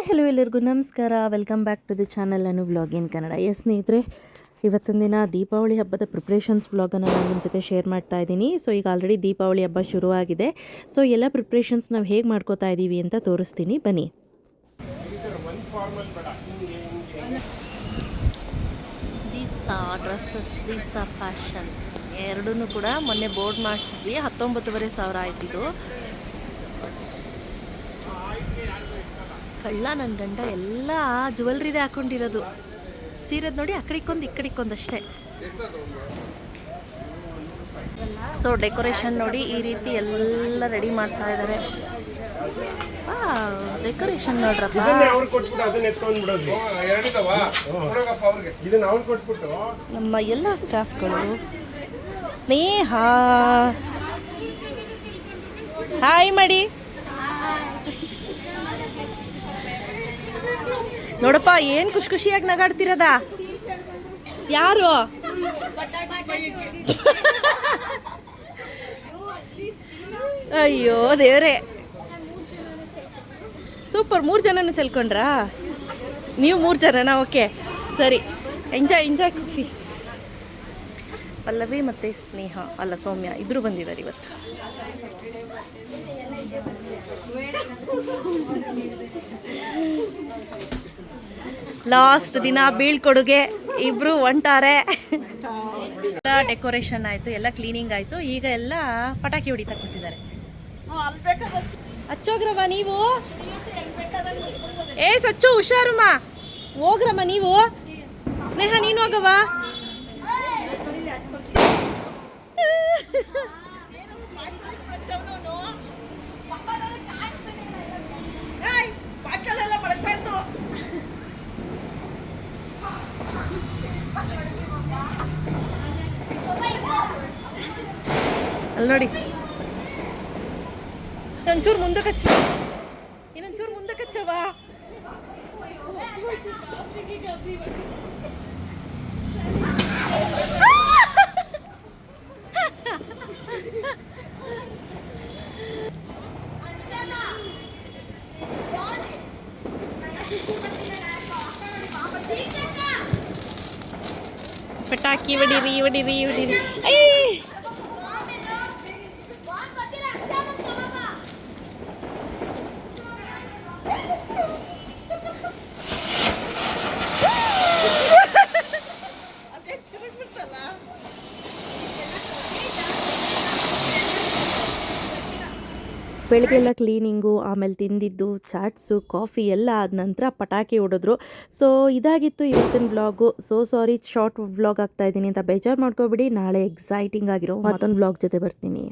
Hi hello ಎಲ್ಲರಿಗೂ ನಮಸ್ಕಾರ. Welcome back to the channel ಅನ್ನು ವ್ಲಾಗ್ ಇನ್ ಕನ್ನಡ ಎಸ್ ಸ್ನೇಹಿತರೆ, ಇವತ್ತಿನ ದಿನ ದೀಪಾವಳಿ ಹಬ್ಬದ ಪ್ರಿಪ್ರೇಷನ್ಸ್ ವ್ಲಾಗನ್ನು ನಾನು ನಿಮ್ಮ ಜೊತೆ ಶೇರ್ ಮಾಡ್ತಾ ಇದ್ದೀನಿ. ಸೊ ಈಗ ಆಲ್ರೆಡಿ ದೀಪಾವಳಿ ಹಬ್ಬ ಶುರುವಾಗಿದೆ. ಸೊ ಎಲ್ಲ ಪ್ರಿಪ್ರೇಷನ್ಸ್ ನಾವು ಹೇಗೆ ಮಾಡ್ಕೋತಾ ಇದ್ದೀವಿ ಅಂತ ತೋರಿಸ್ತೀನಿ. ಬನ್ನಿ. ಡ್ರೆಸ್ಸಸ್ ದೀಸ್ ಫ್ಯಾಷನ್ ಎರಡೂ ಕೂಡ ಮೊನ್ನೆ ಬೋರ್ಡ್ ಮಾಡಿಸಿದ್ವಿ. ಹತ್ತೊಂಬತ್ತುವರೆ ಸಾವಿರ ಆಯ್ತಿದ್ದು ಕಳ್ಳ ನನ್ನ ಗಂಡ ಎಲ್ಲ ಜುವೆಲ್ರಿದೆ ಹಾಕೊಂಡಿರೋದು. ಸೀರೆದು ನೋಡಿ ಆ ಕಡೆಗೊಂದು ಈ ಕಡೆಗೊಂದು ಅಷ್ಟೇ. ಸೊ ಡೆಕೋರೇಷನ್ ನೋಡಿ ಈ ರೀತಿ ಎಲ್ಲ ರೆಡಿ ಮಾಡ್ತಾ ಇದ್ದಾರೆ ಡೆಕೋರೇಷನ್ ನೋಡ್ರಪ್ಪ. ಇದನ್ನ ಅವ್ರು ಕೊಟ್ಬಿಟ್ಟು ಅದನ್ನ ಎತ್ಕೊಂಡ್ ಬಿಡೋದು ಎರಡಿದಾವ? ಕೊಡೋಗಪ್ಪ ಅವ್ರಿಗೆ. ಇದನ್ನ ಅವ್ರು ಕೊಟ್ಬಿಟ್ಟು. ನಮ್ಮ ಎಲ್ಲ ಸ್ಟಾಫ್ಗಳು ಸ್ನೇಹ. ಹಾಯ್ ಮಾಡಿ. ನೋಡಪ್ಪ, ಏನ್ ಖುಷಿ ಖುಷಿಯಾಗಿ ನಗಾಡ್ತಿರದ? ಯಾರು? ಅಯ್ಯೋ, ದೇವ್ರೆ. ಸೂಪರ್, ಮೂರು ಜನನೂ ಚೆಲ್ಕೊಂಡ್ರಾ? ನೀವು ಮೂರು ಜನನಾ? ಓಕೆ, ಸರಿ. ಎಂಜಾಯ್ ಎಂಜಾಯ್ ಖುಷಿ ಪಲ್ಲವಿ ಮತ್ತು ಸ್ನೇಹ. ಅಲ್ಲ, ಸೌಮ್ಯ ಇಬ್ಬರು ಬಂದಿದ್ದಾರೆ ಇವತ್ತು. ಲಾಸ್ಟ್ ದಿನ ಬೀಳ್ಕೊಡುಗೆ ಇಬ್ರು ಹೊಂಟಾರೆ ಡೆಕೋರೇಷನ್ ಆಯ್ತು, ಎಲ್ಲ ಕ್ಲೀನಿಂಗ್ ಆಯ್ತು. ಈಗ ಎಲ್ಲ ಪಟಾಕಿ ಹೊಡಿತಾ ಕೂತಿದ್ದಾರೆ. ಹಚ್ಚೋಗ್ರಮ್ಮ ನೀವು? ಏ ಸಚ್ಚು, ಹುಷಾರಮ್ಮ. ಹೋಗ್ರಮ್ಮ ನೀವು. ಸ್ನೇಹ, ನೀನು ಹೋಗವ ಅಲ್ಲಿ ನೋಡಿ ಒಂಚೂರು ಮುಂದಕ್ಕೆ ಹಚ್ಚ ಇನ್ನೊಂಚೂರು ಮುಂದಕ್ಕೆ ಹಚ್ಚವಾ ಪಟಾಕಿ ಹೊಡಿರಿ ಹೊಡಿರಿ ಹೊಡಿರಿ ಐ ಬೆಳಗ್ಗೆಲ್ಲ ಕ್ಲೀನಿಂಗು ಆಮೇಲೆ ತಿಂದಿದ್ದು ಚಾಟ್ಸು ಕಾಫಿ ಎಲ್ಲ ಆದ ನಂತರ ಪಟಾಕಿ ಹೊಡೆದ್ರು. ಸೊ ಇದಾಗಿತ್ತು ಇವತ್ತಿನ blog. So sorry short vlog ಆಗ್ತಾ ಇದ್ದೀನಿ ಅಂತ ಬೇಜಾರು ಮಾಡ್ಕೋಬಿಡಿ. ನಾಳೆ ಎಕ್ಸೈಟಿಂಗ್ ಆಗಿರೋ ಮತ್ತೊಂದು ಬ್ಲಾಗ್ ಜೊತೆ ಬರ್ತೀನಿ.